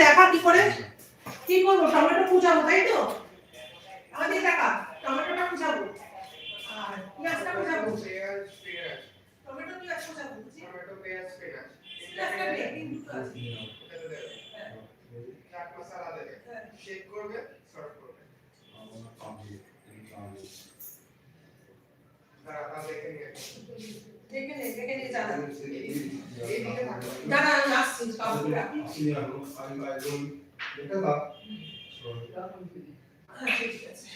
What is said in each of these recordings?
দেখা কি করে? কি করব? টমেটো কুচাবো তাই তো আমাদের টাকা টমেটোটা কুচাবো আর পেঁয়াজটা কুচাবো পেঁয়াজ পেঁয়াজ টমেটো পেঁয়াজ কুচাবো বুঝি? টমেটো পেঁয়াজ পেঁয়াজ পেঁয়াজটা দিয়ে তিন দুটো আছে এটাতে দেবে চাট মশলা দেবে হ্যাঁ। শেক করবে সার্ভ করবে দাঁড়া দাঁড়া দেখে নিয়ে দেখে নে দেখে নে জানা এইদিকে থাকো দাঁড়া আমি আসছি কাপড়টা হ্যাঁ ঠিক আছে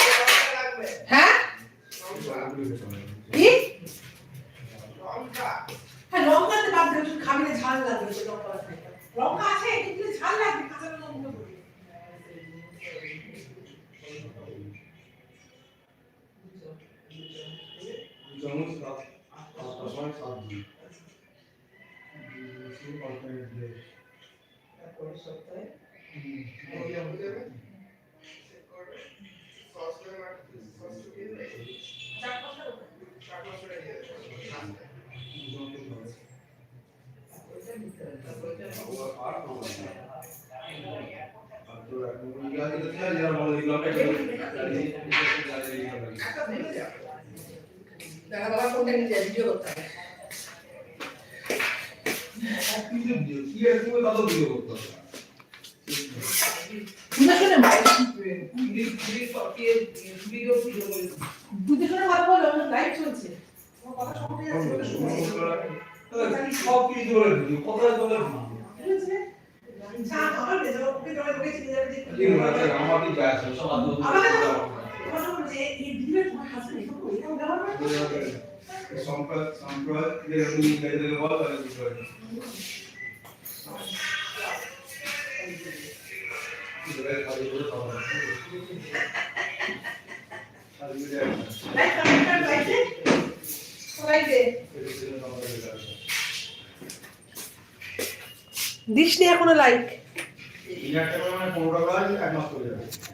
লঙ্কা লাগবে হ্যাঁ লঙ্কা কি লঙ্কা হ্যাঁ লঙ্কা তো বাদ দে তুই খাবি না ঝাল লাগবে তো লঙ্কা খাই লঙ্কা আছে কিন্তু ঝাল লাগবে কাঁচা লঙ্কা বলি তারপরে সপ্তাহে এই লেবু দেবে শেক করবে সস দেবে আর সস দিয়ে দেবে চার পাঁচটা রকম। চাট মশলা দিয়ে দেবে লাস্টে ওইটা নিতে হবে, তারপর ওইটা একটা। দাঁড়া বাবা কোনটা যায় ভিডিও করতে হবে। সব উঠে যাচ্ছে ওটা শুনছি। বুঝেছে? চা খাবার দিয়ে যাব,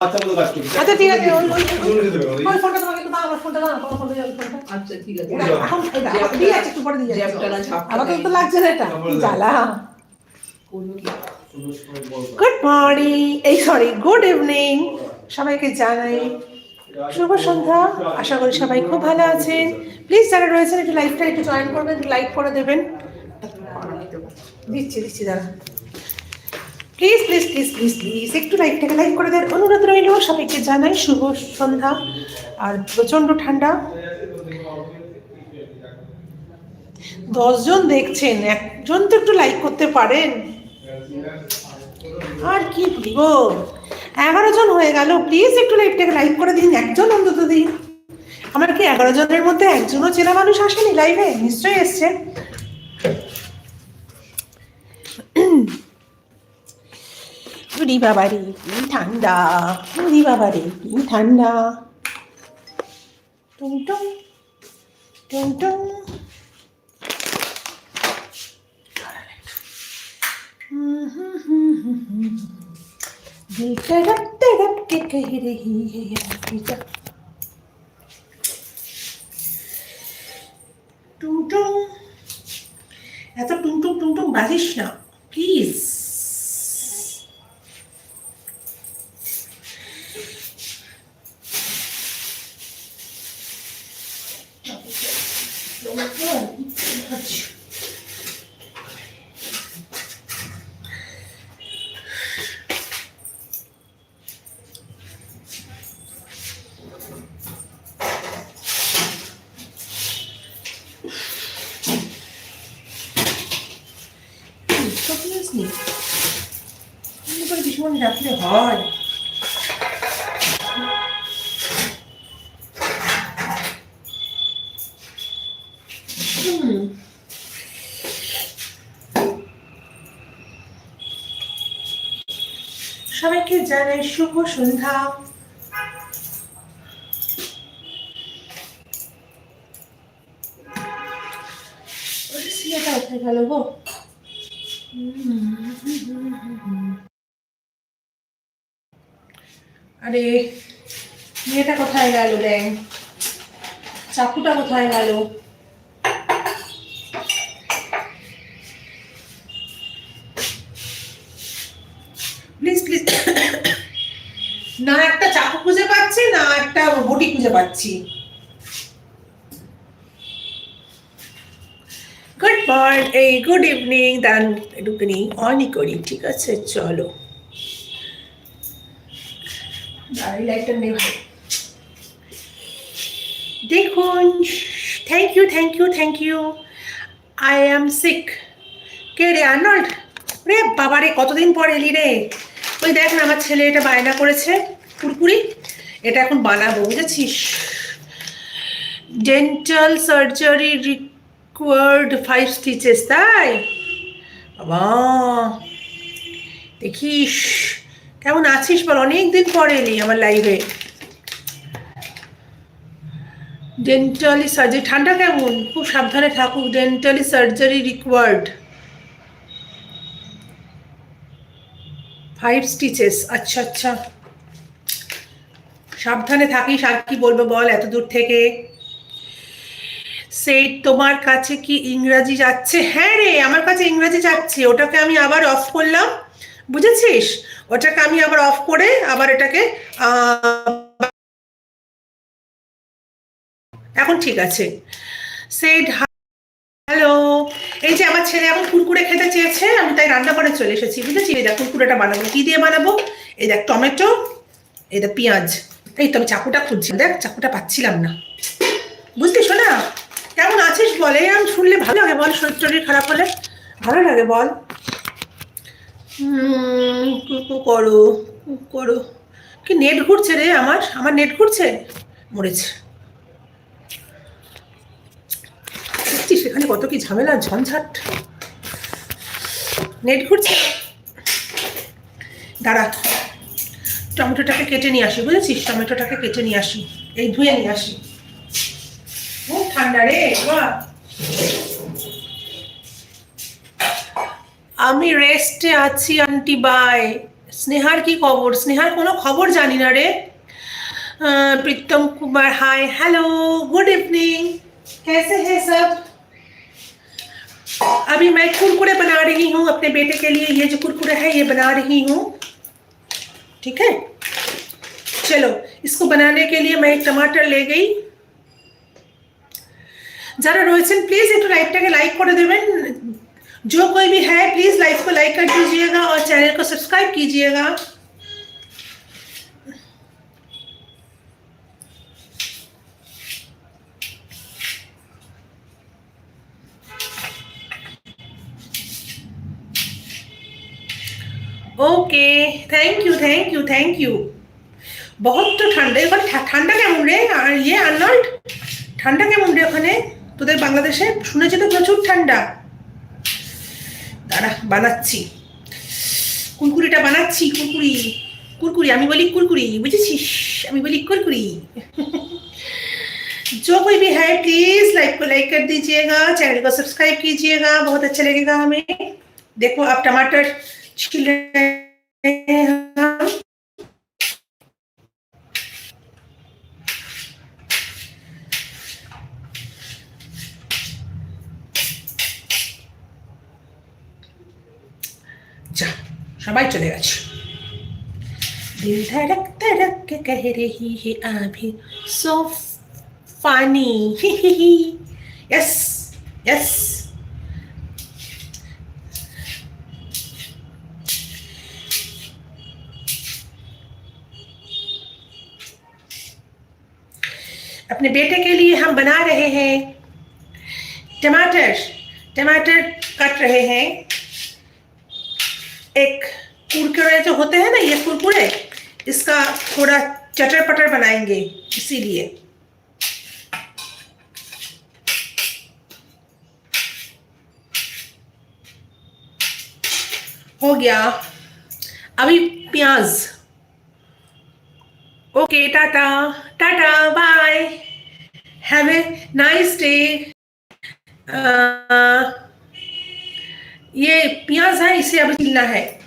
আচ্ছা ঠিক আছে ওই ওই ওগুলো দিতে পারো, ওই- ওই ফোনটা তোমাকে দাও আমার ফোনটা দাও আমার ফোনটা আচ্ছা ঠিক আছে। এখন দিয়ে আছে একটু পরে দিয়ে যাচ্ছে। জ্যাপটা না ঝাপটা আমাকে তো লাগছে না এটা। জ্বালা। কোনো কি- সুন্দর সময় বল কর। গুড মর্নিং এই সরি গুড ইভিনিং সবাইকে জানাই শুভ সন্ধ্যা। আশা করি সবাই খুব ভালো আছেন। প্লিজ যারা রয়েছেন একটু লাইভটা একটু জয়েন করবেন একটু লাইক করে দেবেন। দিচ্ছি দিচ্ছি দাঁড়া। Please please please please please একটু লাইকটাকে লাইক করে দেন অনুরোধ রইল। সবাইকে জানাই শুভ সন্ধ্যা আর প্রচণ্ড ঠান্ডা। দশজন দেখছেন, একজন তো একটু লাইক করতে পারেন। আর কি বলব? এগারো জন হয়ে গেল। প্লিজ একটু লাইভটাকে লাইক করে দিন, একজন অন্তত দিন। আমার কি এগারো জনের মধ্যে একজনও চেনা মানুষ আসেনি লাইভে নিশ্চয়ই এসছে। উরি বাবা রে কি ঠান্ডা উরি বাবা রে কি ঠান্ডা টুং টুং টুং টুং दिल तड़प तड़प के कह रही है यार जा টুংটুং এত টুংটুং টুংটুং বাজিস না প্লিজ 너무 좋아. সবাইকে জানাই শুভ সন্ধ্যা। গো। আরে মেয়েটা কোথায় গেল রে? চাকুটা কোথায় গেল প্লিজ প্লিজ না একটা চাকু খুঁজে পাচ্ছি একটা বটি খুঁজে পাচ্ছি। গুড মর্নিং এই গুড ইভিনিং দান একটুখানি অনই করি ঠিক আছে? চলো। দাঁড়িয়ে লাইটটা নেই ভাই। দেখুন thank you thank you thank you I am sick কে রে আর্নল্ড? রে বাবারে কতদিন পর এলি রে? ওই দেখ না আমার ছেলে এটা বায়না করেছে কুরকুরি। এটা এখন বানাবো, বুঝেছিস? Dental surgery required five stitches তাই? বাবা, দেখিস, কেমন আছিস বল? অনেক দিন পরে এলি আমার লাইভে ডেন্টালি সার্জারি ঠান্ডা কেমন? খুব সাবধানে থাকুক dentally surgery required five stitches আচ্ছা আচ্ছা। সাবধানে থাকিস, আর কি বলব বল এত দূর থেকে? সেই তোমার কাছে কি ইংরাজি যাচ্ছে? হ্যাঁ রে, আমার কাছে ইংরাজি যাচ্ছে। ওটাকে আমি আবার অফ করলাম। বুঝেছিস? ওটাকে আমি আবার অফ করে আবার এটাকে এখন ঠিক আছে। সেড হ্যালো এই যে আমার ছেলে এখন কুরকুরে খেতে চেয়েছে, আমি তাই রান্না করে চলে এসেছি। বুঝেছি এই দেখ কুরকুরেটা বানাবো। কি দিয়ে বানাবো? এই দেখ টমেটো, এই দেখ পেঁয়াজ। এই তো আমি চাকুটা খুঁজছি দেখ চাকুটা পাচ্ছিলাম না। বুঝলি শোনা কেমন আছিস বলে? আমি শুনলে ভালো লাগে বল, শরীর টরীর খারাপ হলে? ভালো লাগে বল। করো? করো? কি নেট ঘুরছে রে আমার? আমার নেট ঘুরছে? মরেছে। সেখানে কত কি ঝামেলা, ঝঞ্ঝাট। নেট ঘুরছে? দাঁড়া। টমেটোটাকে কেটে নিয়ে আসি বুঝেছিস টমেটোটাকে কেটে নিয়ে আসি এই ধুয়ে নিয়ে আসি খুব ঠান্ডা রে বাবা। আমি রেস্টে আছি আন্টি বাই স্নেহার কি খবর স্নেহার কোনো খবর জানি না রে अह, Pritam Kumar hi hello good evening कैसे हैं सब अभी मैं कुरकुरे बना रही हूँ अपने बेटे के लिए ये जो कुरकुरे है ये बना रही हूँ ठीक है चलो इसको बनाने के लिए मैं एक टमाटर ले गई যারা রয়েছেন প্লিজ একটু লাইভটাকে লাইক করে দেবেন जो कोई भी है प्लीज लाइव को लाइक कर दीजिएगा और चैनल को सब्सक्राइब कीजिएगा okay thank you thank you thank you বহুত তো ঠান্ডা এখানে ঠা- ঠান্ডা কেমন রে আর ইয়ে আর্নল্ড ঠান্ডা কেমন রে ওখানে তোদের বাংলাদেশে শুনেছি তো প্রচুর ঠান্ডা দাঁড়া বানাচ্ছি কুরকুরিটা বানাচ্ছি কুরকুরি কুরকুরি আমি বলি কুরকুরি বুঝেছিস আমি বলি কুরকুরি जो कोई भी है प्लीज लाइक को लाइक कर दीजिएगा चैनल को सब्सक्राइब कीजिएगा बहुत अच्छा लगेगा हमें देखो आप टमाटर छिल रहे সবাই চলে গেছে दिल धड़क धड़क के कह रही है अभी सो funny yes yes अपने बेटे के लिए हम बना रहे हैं टमाटर टमाटर कट रहे हैं एक कुरकुरे जो होते हैं ना, ये कुरकुरे, इसका थोड़ा चटर पटर बनाएँगे, इसीलिए। हो गया। अभी प्याज। Okay, tata. Tata, bye. Have a nice day ये प्याज है, इसे अभी छिलना है।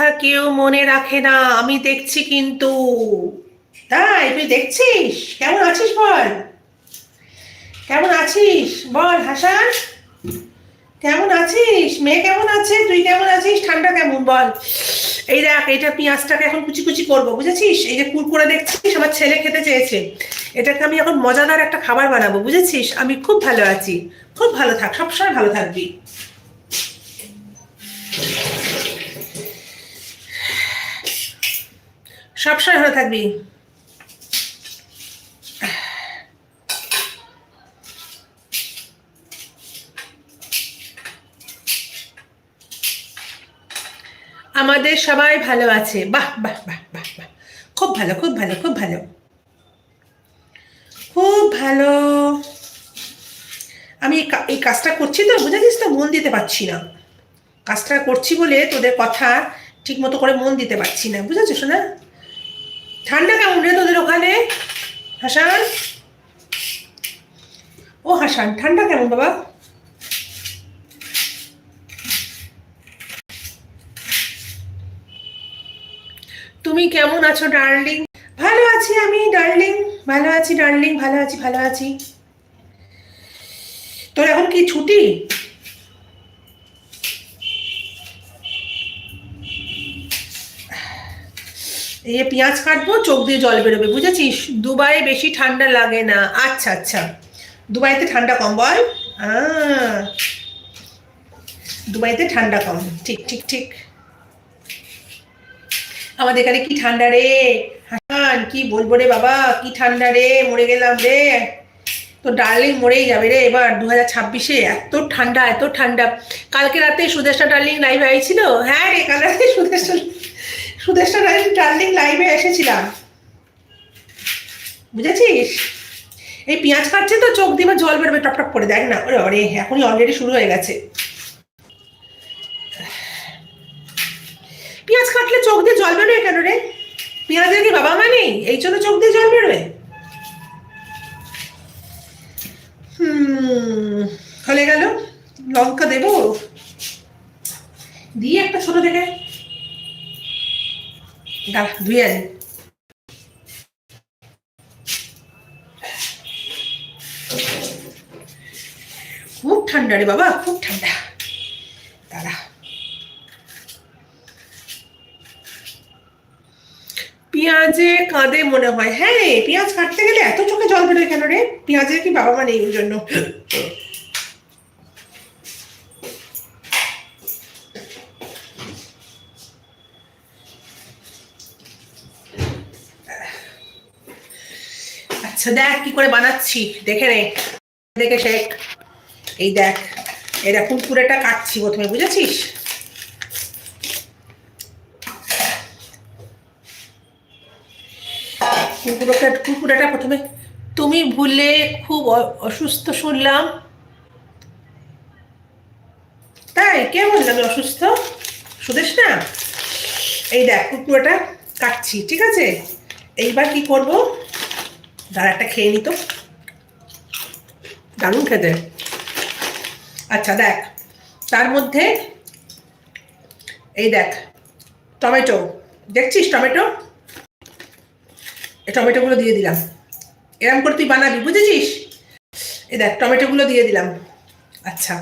কথা কেউ মনে রাখে না, আমি দেখছি কিন্তু। তাই, তুই দেখছিস? কেমন আছিস বল? কেমন আছিস? বল, হাসান। কেমন আছিস? মেয়ে কেমন আছে? তুই কেমন আছিস? ঠান্ডা কেমন? বল। এই দেখ, এটা পেঁয়াজটাকে এখন কুচি কুচি করব, বুঝেছিস? এই যে কুরকুরে দেখছিস? আমার ছেলে খেতে চেয়েছে। এটাকে আমি এখন মজাদার একটা খাবার বানাবো, বুঝেছিস? আমি খুব ভালো আছি। খুব ভালো থাক, সবসময় ভালো থাকবি। সবসময় ভালো থাকবি। আমাদের সবাই ভালো আছে। বাহ বাহ বাহ বাহ বাহ। খুব ভালো খুব ভালো খুব ভালো। খুব ভালো। আমি এই কাজটা করছি তো, বুঝেছিস তো? মন দিতে পারছি না। কাজটা করছি বলে তোদের কথা ঠিক মতো করে মন দিতে পারছি না। বুঝেছ শোনা ঠান্ডা কেমন রে তোদের ওখানে? হাসান? ও হাসান, ঠান্ডা কেমন বাবা? তুমি কেমন আছো, ডার্লিং? ভালো আছি আমি, ডার্লিং। ভালো আছি, ডার্লিং, ভালো আছি ভালো আছি। তোর এখন কি ছুটি? এই যে পেঁয়াজ কাটবো, চোখ দিয়ে জল বেরোবে, বুঝেছিস? দুবাই বেশি ঠান্ডা লাগে না। আচ্ছা আচ্ছা। দুবাইতে ঠান্ডা কম, বল। দুবাইতে ঠান্ডা কম। ঠিক ঠিক ঠিক। আমাদের এখানে কি ঠান্ডা রে? হাসান, কি বলব রে বাবা? কি ঠান্ডা রে? মরে গেলাম রে। তো ডার্লিং মরেই যাবে রে এবার দু হাজার ছাব্বিশে। এত ঠান্ডা এত ঠান্ডা। কালকে রাতে সুদেশটা ডার্লিং লাইভ আইছিল হ্যাঁ রে কাল রাতে সুদেশটা ডার্লিং লাইভে এসেছিলাম। বুঝেছিস? এই পেঁয়াজ কাটছে তো, চোখ দিয়ে জল বেরোবে, টপ টপ করে দেখ না। ওরে এখনই অলরেডি শুরু হয়ে গেছে। পেঁয়াজ কাটলে চোখ দিয়ে জল বেরোয় কেন রে? পেঁয়াজের কি বাবা মা নেই? এই জন্য চোখ দিয়ে জল বেরোয়? হুম হলে গেল, লঙ্কা দেবো। দিয়ে একটা ছোট দেখে দাঁড়া ধুয়ে খুব ঠান্ডা রে বাবা, খুব ঠান্ডা। দাঁড়া। পেঁয়াজে কাঁদে মনে হয়। হ্যাঁ পেঁয়াজ কাটতে গেলে এত চোখে জল বেরোয় কেন রে? পেঁয়াজের কি বাবা মা নেই ওই জন্য? আচ্ছা দেখ কি করে বানাচ্ছি। দেখে নে। দেখে শেখ। এই দেখ। এটা কুরকুরেটা কাটছি প্রথমে, বুঝেছিস? কুকুরটা কুকুরাটা প্রথমে তুমি ভুলে খুব অসুস্থ শুনলাম। তাই, কে বললাম অসুস্থ? সুদেশ না? এই দেখ কুকুরটা কাটছি, ঠিক আছে? এইবার কি করব? দাঁড়া একটা খেয়ে নিত দারুণ খেতে। আচ্ছা দেখ, তার মধ্যে এই দেখ, টমেটো। দেখছিস টমেটো? এই টমেটোগুলো দিয়ে দিলাম। এরম করে তুই বানাবি, বুঝেছিস? এই দেখ, টমেটোগুলো দিয়ে দিলাম। আচ্ছা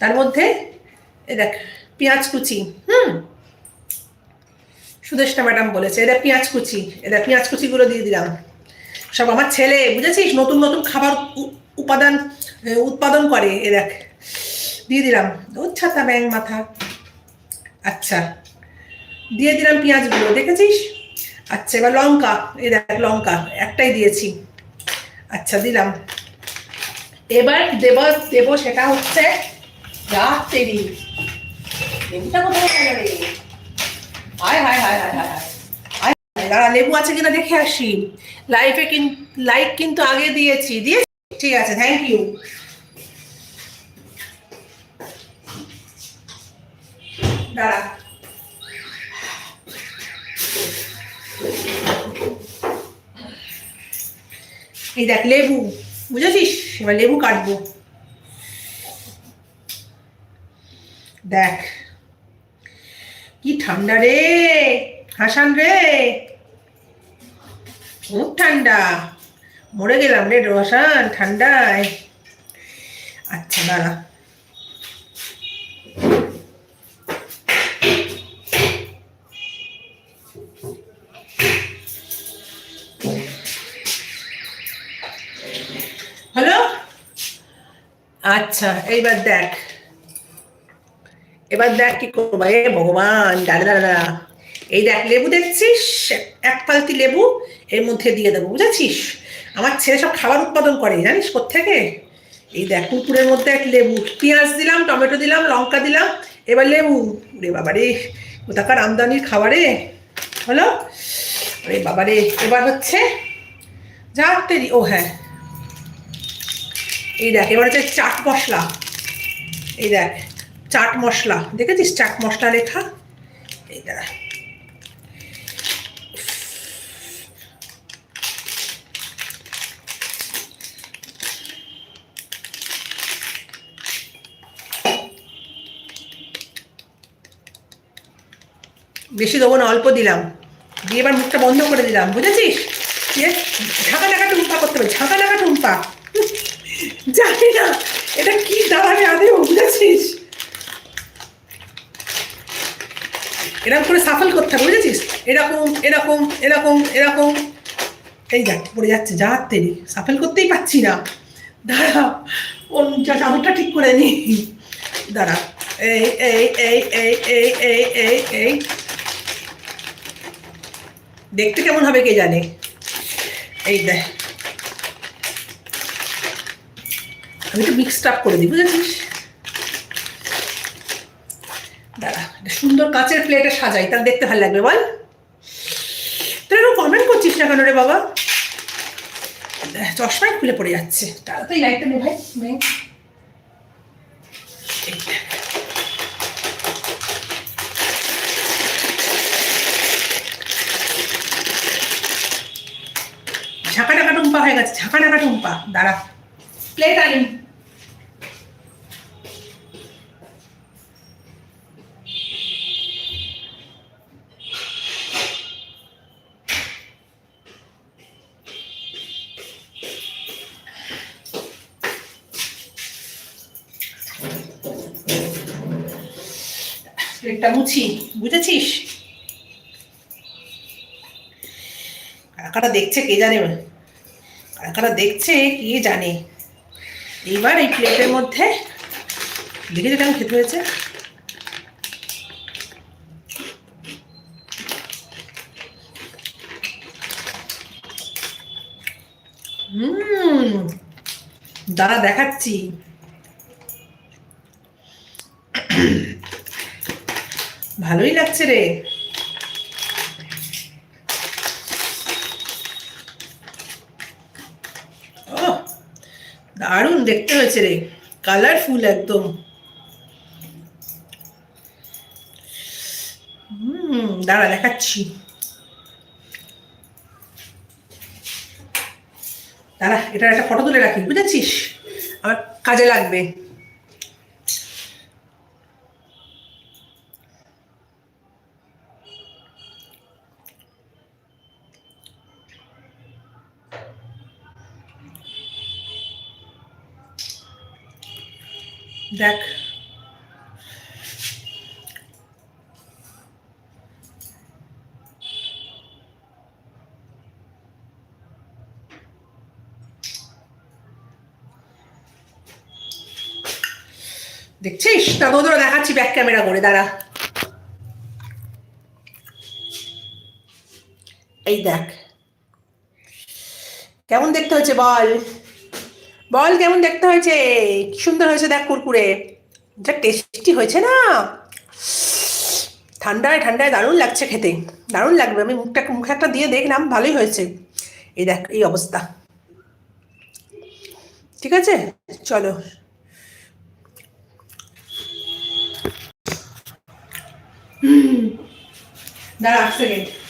তার মধ্যে এই দেখ, পেঁয়াজ কুচি, হুম? সুদেশটা ম্যাডাম বলেছে এদের পেঁয়াজ কুচি এদের পেঁয়াজ কুচিগুলো দিয়ে দিলাম। সব আমার ছেলে বুঝেছিস? নতুন নতুন খাবার উপাদান উৎপাদন করে এ দেখ। দিয়ে দিলাম। উচ্ছাতা ব্যাং মাথা। আচ্ছা। দিয়ে দিলাম পেঁয়াজগুলো দেখেছিস? আচ্ছা এবার লঙ্কা এই দেখ লঙ্কা একটাই দিয়েছি। আচ্ছা দিলাম। এবার দেব দেব সেটা হচ্ছে যা তেরি লেবুটা কোথায় গেল রে? হায় হায় হায় হায় হায় হায়, লেবু আছে কিনা দেখে আসি। লাইফে লাইক কিন্তু আগে দিয়েছি দিয়েছি? ঠিক আছে থ্যাংক ইউ দাঁড়া। এই দেখ, লেবু, বুঝেছিস? এবার লেবু কাটবো। দেখ, কি ঠান্ডা রে, হাসান রে। খুব ঠান্ডা। মরে গেলাম রে রসান ঠান্ডায়। আচ্ছা দাঁড়া। হ্যালো? আচ্ছা এইবার দেখ। এবার দেখ কি করব। এ ভগবান দাঁড়া দাঁড়া। এই দেখ, লেবু দেখছিস? এক পালতি লেবু এর মধ্যে দিয়ে দেবো, বুঝেছিস? আমার ছেলে সব খাবার উৎপাদন করে, জানিস কোত্থেকে? এই দেখ কুকুরের মধ্যে এক লেবু, পেঁয়াজ দিলাম, টমেটো দিলাম, লঙ্কা দিলাম, এবার লেবু। রে বাবা রে কোথাকার আমদানির খাবারে, হলো? রে বাবা রে এবার হচ্ছে যা তেরি, ও হ্যাঁ। এই দেখ, এবার হচ্ছে চাট মশলা। এই দেখ, চাট মশলা, দেখেছিস চাট মশলা লেখা? এই দাঁড়া। বেশি দেবো না, অল্প দিলাম। দিয়ে এবার মুখটা বন্ধ করে দিলাম, বুঝেছিস? দিয়ে ঝাঁকা ঝাঁকা টুম্পা করতে হবে, ঝাঁকা ঝাঁকা টুম্পা। জানি না, এটা কি দাঁড়াবে আদেও বুঝেছিস? এরকম করে সাফল করতে হবে, বুঝেছিস? এরকম এরকম এরকম এরকম। এই দেখ, পড়ে যাচ্ছে, যা তেরি, সাফল করতেই পারছি না। দাঁড়া ওর যা চাদরটা ঠিক করে নি। দাঁড়া, এই এই এই এই এই এই এই এই। দেখতে কেমন হবে কে জানে? এই দেখ। আমি একটু মিক্সড আপ করে দিই বুঝেছিস? দাঁড়া সুন্দর কাঁচের প্লেটে সাজাই তাহলে দেখতে ভালো লাগবে বল। তুই এরকম কমেন্ট করছিস না কেন রে বাবা? দেখ, চশমাই খুলে পড়ে যাচ্ছে। তাড়াতাড়ি লাইটটা নে ভাই নে। এই দেখ। ঝাঁকা টাকা টুম্পা হয়ে গেছে ঝাঁকা টাকা টুম্পা দাঁড়া। প্লেট আনি প্লেটটা মুছি বুঝেছিস? কাকাটা দেখছে কে জানে? কাকাটা দেখছে, কি জানে? এইবার এই প্লেটের মধ্যে দেখেছ কেমন খেতে হয়েছে। হুম দাঁড়া দেখাচ্ছি। ভালোই লাগছে রে ও দারুণ দেখতে হয়েছে রে। কালারফুল একদম। দাঁড়া দেখাচ্ছি। দাঁড়া, এটার একটা ফটো তুলে রাখি, বুঝেছিস? আমার কাজে লাগবে। দেখ। দেখছিস? তা তোদের দেখাচ্ছি ব্যাক ক্যামেরা করে, দাঁড়া। এই দেখ। কেমন দেখতে হয়েছে বল? বল কেমন দেখতে হয়েছে? কি সুন্দর হয়েছে দেখ কুরকুরে। যা টেস্টি হয়েছে না? ঠান্ডায় ঠান্ডায় দারুণ লাগছে খেতে। দারুণ লাগবে। আমি মুখটা, মুখে একটা দিয়ে দেখলাম, ভালোই হয়েছে। এই দেখ, এই অবস্থা। ঠিক আছে? চলো। দাঁড়া এক সেকেন্ড